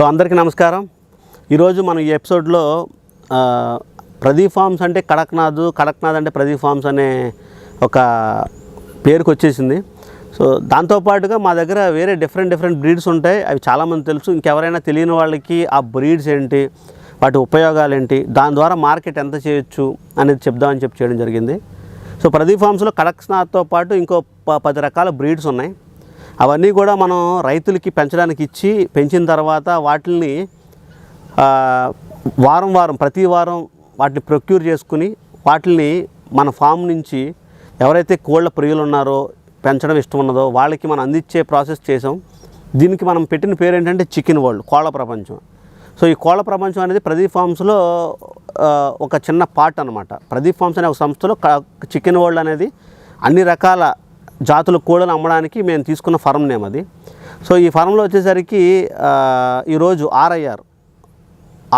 So అందరికీ నమస్కారం. ఈరోజు మనం ఈ ఎపిసోడ్లో ప్రదీప్ ఫార్మ్స్ అంటే కడక్నాథ్ కడక్నాథ్ అంటే ప్రదీప్ ఫార్మ్స్ అనే ఒక పేరుకు వచ్చేసింది. సో దాంతోపాటుగా మా దగ్గర వేరే డిఫరెంట్ డిఫరెంట్ బ్రీడ్స్ ఉంటాయి. అవి చాలామంది తెలుసు. ఇంకెవరైనా తెలియని వాళ్ళకి ఆ బ్రీడ్స్ ఏంటి వాటి ఉపయోగాలు ఏంటి దాని ద్వారా మార్కెట్ ఎంత చేయొచ్చు అనేది చెప్దామని చెప్పి చేయడం జరిగింది. సో ప్రదీప్ ఫార్మ్స్లో కడక్నాథ్తో పాటు ఇంకో పది రకాల బ్రీడ్స్ ఉన్నాయి. అవన్నీ కూడా మనం రైతులకి పెంచడానికి ఇచ్చి పెంచిన తర్వాత వాటిని వారం వారం ప్రతి వారం వాటిని ప్రొక్యూర్ చేసుకుని వాటిని మన ఫామ్ నుంచి ఎవరైతే కోళ్ళ ప్రియులు ఉన్నారో పెంచడం ఇష్టం ఉన్నదో వాళ్ళకి మనం అందించే ప్రాసెస్ చేసాం దీనికి మనం పెట్టిన పేరు ఏంటంటే చికెన్ వరల్డ్ కోళ్ళ ప్రపంచం. సో ఈ కోళ్ళ ప్రపంచం అనేది ప్రదీప్ ఫార్మ్స్లో ఒక చిన్న పార్ట్ అనమాట ప్రదీప్ ఫార్మ్స్ అనే ఒక సంస్థలో చికెన్ వరల్డ్ అనేది అన్ని రకాల జాతుల కోళ్ళను అమ్మడానికి మేము తీసుకున్న ఫారం నేమ్ అది. సో ఈ ఫారంలో వచ్చేసరికి ఈరోజు ఆర్ఐఆర్.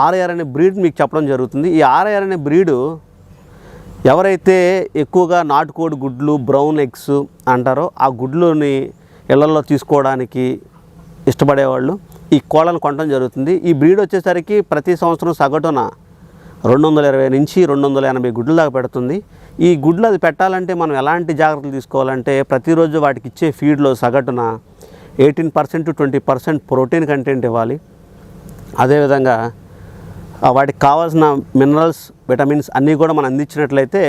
ఆర్ఐఆర్ అనే బ్రీడ్ మీకు చెప్పడం జరుగుతుంది. ఈ ఆర్ఐఆర్ అనే బ్రీడు ఎవరైతే ఎక్కువగా నాటుకోడి గుడ్లు బ్రౌన్ ఎగ్స్ అంటారో ఆ గుడ్లుని ఇళ్ళలో తీసుకోవడానికి ఇష్టపడేవాళ్ళు ఈ కోళ్ళను కొనడం జరుగుతుంది. ఈ బ్రీడ్ వచ్చేసరికి ప్రతి సంవత్సరం సగటున రెండు వందల ఇరవై నుంచి రెండు వందల ఎనభై గుడ్లు దాకా పెడుతుంది. ఈ గుడ్లు అది పెట్టాలంటే మనం ఎలాంటి జాగ్రత్తలు తీసుకోవాలంటే ప్రతిరోజు వాటికి ఇచ్చే ఫీడ్లో సగటున eighteen percent to twenty percent protein content ఇవ్వాలి. అదేవిధంగా వాటికి కావాల్సిన మినరల్స్ విటమిన్స్ అన్నీ కూడా మనం అందించినట్లయితే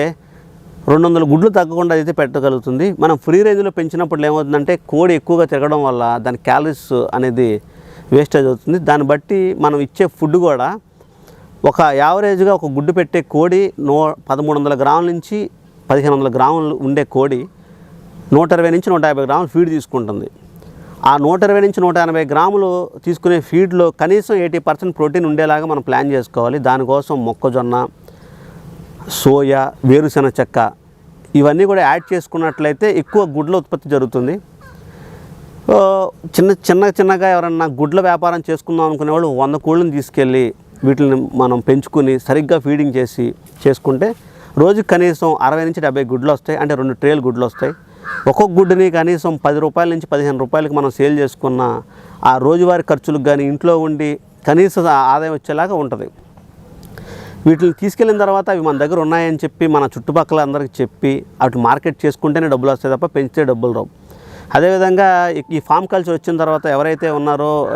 రెండు వందల గుడ్లు తగ్గకుండా అయితే పెట్టగలుగుతుంది. మనం ఫ్రీ రేంజ్లో పెంచినప్పుడు ఏమవుతుందంటే కోడి ఎక్కువగా తిరగడం వల్ల దాని క్యాలరీస్ అనేది వేస్టేజ్ అవుతుంది. దాన్ని బట్టి మనం ఇచ్చే ఫుడ్ కూడా ఒక యావరేజ్గా ఒక గుడ్డు పెట్టే కోడి నూ పదమూడు వందల గ్రాముల నుంచి పదిహేను వందల గ్రాములు ఉండే కోడి నూట ఇరవై నుంచి నూట యాభై గ్రాములు ఫీడ్ తీసుకుంటుంది. ఆ నూట ఇరవై నుంచి నూట ఎనభై గ్రాములు తీసుకునే ఫీడ్లో కనీసం ఎయిటీ పర్సెంట్ ప్రోటీన్ ఉండేలాగా మనం ప్లాన్ చేసుకోవాలి. దానికోసం మొక్కజొన్న సోయా వేరుశెనగ చెక్క ఇవన్నీ కూడా యాడ్ చేసుకున్నట్లయితే ఎక్కువ గుడ్ల ఉత్పత్తి జరుగుతుంది. చిన్న చిన్న చిన్నగా ఎవరన్నా గుడ్ల వ్యాపారం చేసుకుందాం అనుకునేవాళ్ళు వంద కోళ్ళని తీసుకెళ్ళి వీటిని మనం పెంచుకుని సరిగ్గా ఫీడింగ్ చేసి చేసుకుంటే రోజుకి కనీసం అరవై నుంచి డెబ్బై గుడ్లు వస్తాయి. అంటే రెండు ట్రేలు గుడ్లు వస్తాయి. ఒక్కొక్క గుడ్డుని కనీసం పది రూపాయల నుంచి పదిహేను రూపాయలకి మనం సేల్ చేసుకున్న ఆ రోజువారీ ఖర్చులకు కానీ ఇంట్లో ఉండి కనీస ఆదాయం వచ్చేలాగా ఉంటుంది. వీటిని తీసుకెళ్ళిన తర్వాత అవి మన దగ్గర ఉన్నాయని చెప్పి మన చుట్టుపక్కల అందరికి చెప్పి అటు మార్కెట్ చేసుకుంటేనే డబ్బులు వస్తాయి తప్ప పెంచితే డబ్బులు రావు. అదేవిధంగా ఈ- ఫామ్ కల్చర్ వచ్చిన తర్వాత ఎవరైతే ఉన్నారో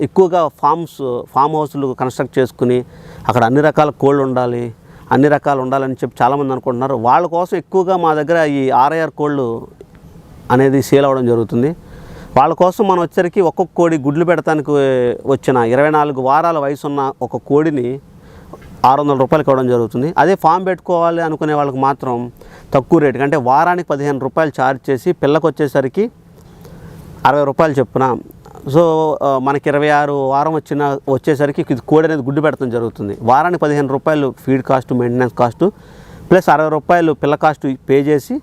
ఎక్కువగా ఫామ్స్ ఫామ్ హౌస్లు కన్స్ట్రక్ట్ చేసుకుని అక్కడ అన్ని రకాల కోళ్ళు ఉండాలి అన్ని రకాలు ఉండాలని చెప్పి చాలామంది అనుకుంటున్నారు. వాళ్ళ కోసం ఎక్కువగా మా దగ్గర ఈ ఆర్ఐఆర్ కోళ్ళు అనేది సేల్ అవ్వడం జరుగుతుంది. వాళ్ళ కోసం మనం వచ్చరికి ఒక్కొక్క కోడి గుడ్లు పెడతానికి వచ్చిన ఇరవై నాలుగు వారాల వయసున్న ఒక కోడిని ఆరు వందల రూపాయలు ఇవ్వడం జరుగుతుంది. అదే ఫామ్ పెట్టుకోవాలి అనుకునే వాళ్ళకి మాత్రం తక్కువ రేటుకి అంటే వారానికి పదిహేను రూపాయలు ఛార్జ్ చేసి పిల్లకు వచ్చేసరికి అరవై రూపాయలు చెప్పున. సో మనకి ఇరవై ఆరు వారం వచ్చిన వచ్చేసరికి ఇది కోడి అనేది గుడ్డు పెడతాం జరుగుతుంది. వారానికి పదిహేను రూపాయలు feed cost maintenance cost plus అరవై రూపాయలు పిల్ల కాస్ట్ పే చేసి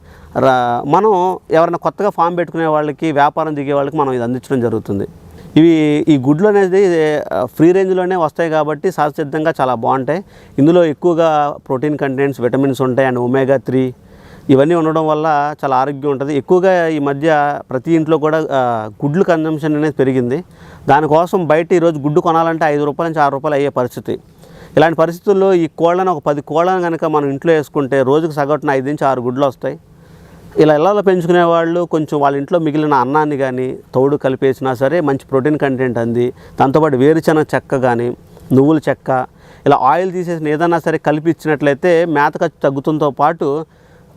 రా మనం ఎవరైనా కొత్తగా ఫామ్ పెట్టుకునే వాళ్ళకి వ్యాపారం దిగే వాళ్ళకి మనం ఇది అందించడం జరుగుతుంది. ఇవి ఈ గుడ్లు అనేది ఫ్రీ రేంజ్లోనే వస్తాయి కాబట్టి సహజసిద్ధంగా చాలా బాగుంటాయి. ఇందులో ఎక్కువగా ప్రోటీన్ కంటెంట్స్ విటమిన్స్ ఉంటాయి అండ్ ఒమేగా త్రీ ఇవన్నీ ఉండడం వల్ల చాలా ఆరోగ్యం ఉంటుంది. ఎక్కువగా ఈ మధ్య ప్రతి ఇంట్లో కూడా గుడ్లు కన్జంప్షన్ అనేది పెరిగింది. దానికోసం బయట ఈరోజు గుడ్డు కొనాలంటే ఐదు రూపాయల నుంచి ఆరు రూపాయలు అయ్యే పరిస్థితి. ఇలాంటి పరిస్థితుల్లో ఈ కోళ్ళను ఒక పది కోళ్ళను కనుక మనం ఇంట్లో వేసుకుంటే రోజుకు సగటున ఐదు నుంచి ఆరు గుడ్లు వస్తాయి. ఇలా ఇళ్ళలో పెంచుకునే వాళ్ళు కొంచెం వాళ్ళ ఇంట్లో మిగిలిన అన్నాన్ని కానీ తౌడు కలిపేసినా సరే మంచి ప్రోటీన్ కంటెంట్ అంది. దాంతోపాటు వేరుచెనగ చెక్క కానీ నువ్వుల చెక్క ఇలా ఆయిల్ తీసేసిన ఏదైనా సరే కలిపిచ్చినట్లయితే మేత ఖర్చు తగ్గుతుంతో పాటు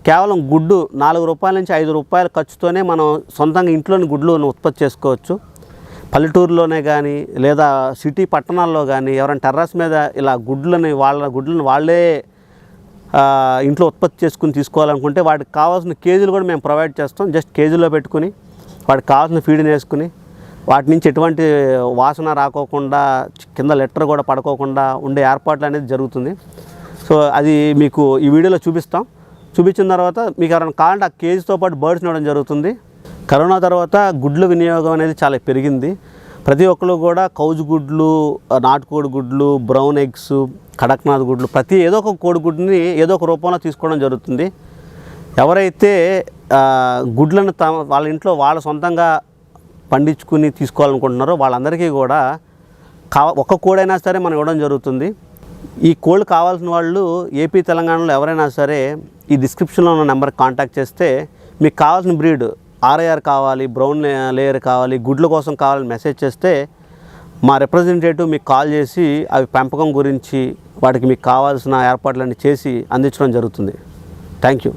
కేవలం గుడ్డు నాలుగు రూపాయల నుంచి ఐదు రూపాయల ఖర్చుతోనే మనం సొంతంగా ఇంట్లోని గుడ్లు ఉత్పత్తి చేసుకోవచ్చు. పల్లెటూరులోనే కానీ లేదా సిటీ పట్టణాల్లో కానీ ఎవరైనా టెర్రస్ మీద ఇలా గుడ్లని వాళ్ళ గుడ్లను వాళ్ళే ఇంట్లో ఉత్పత్తి చేసుకుని తీసుకోవాలనుకుంటే వాటికి కావాల్సిన కేజీలు కూడా మేము ప్రొవైడ్ చేస్తాం. జస్ట్ కేజీలో పెట్టుకుని వాటికి కావాల్సిన ఫీడ్ని వేసుకుని వాటి నుంచి ఎటువంటి వాసన రాకోకుండా కింద లెటర్ కూడా పడుకోకుండా ఉండే ఏర్పాట్లు అనేది జరుగుతుంది. సో అది మీకు ఈ వీడియోలో చూపిస్తాం. చూపించిన తర్వాత మీకు ఎవరైనా కావాలంటే ఆ కేజీతో పాటు బర్డ్స్ ఇవ్వడం జరుగుతుంది. కరోనా తర్వాత గుడ్ల వినియోగం అనేది చాలా పెరిగింది. ప్రతి ఒక్కరు కూడా కౌజు గుడ్లు నాటుకోడి గుడ్లు బ్రౌన్ ఎగ్స్ కడక్నాథ్ గుడ్లు ప్రతి ఏదో ఒక కోడిగుడ్ని ఏదో ఒక రూపంలో తీసుకోవడం జరుగుతుంది. ఎవరైతే గుడ్లను తమ వాళ్ళ ఇంట్లో వాళ్ళ సొంతంగా పండించుకుని తీసుకోవాలనుకుంటున్నారో వాళ్ళందరికీ కూడా కా ఒక్క కోడైనా సరే మనం ఇవ్వడం జరుగుతుంది. ఈ కోళ్ళు కావాల్సిన వాళ్ళు ఏపీ తెలంగాణలో ఎవరైనా సరే ఈ డిస్క్రిప్షన్లో ఉన్న నెంబర్కి కాంటాక్ట్ చేస్తే మీకు కావాల్సిన బ్రీడ్ ఆర్ఐఆర్ కావాలి బ్రౌన్ లే- లేయర్ కావాలి గుడ్ల కోసం కావాలని మెసేజ్ చేస్తే మా రిప్రజెంటేటివ్ మీకు కాల్ చేసి అవి పెంపకం గురించి వాటికి మీకు కావాల్సిన ఏర్పాట్లన్నీ చేసి అందించడం జరుగుతుంది. Thank you.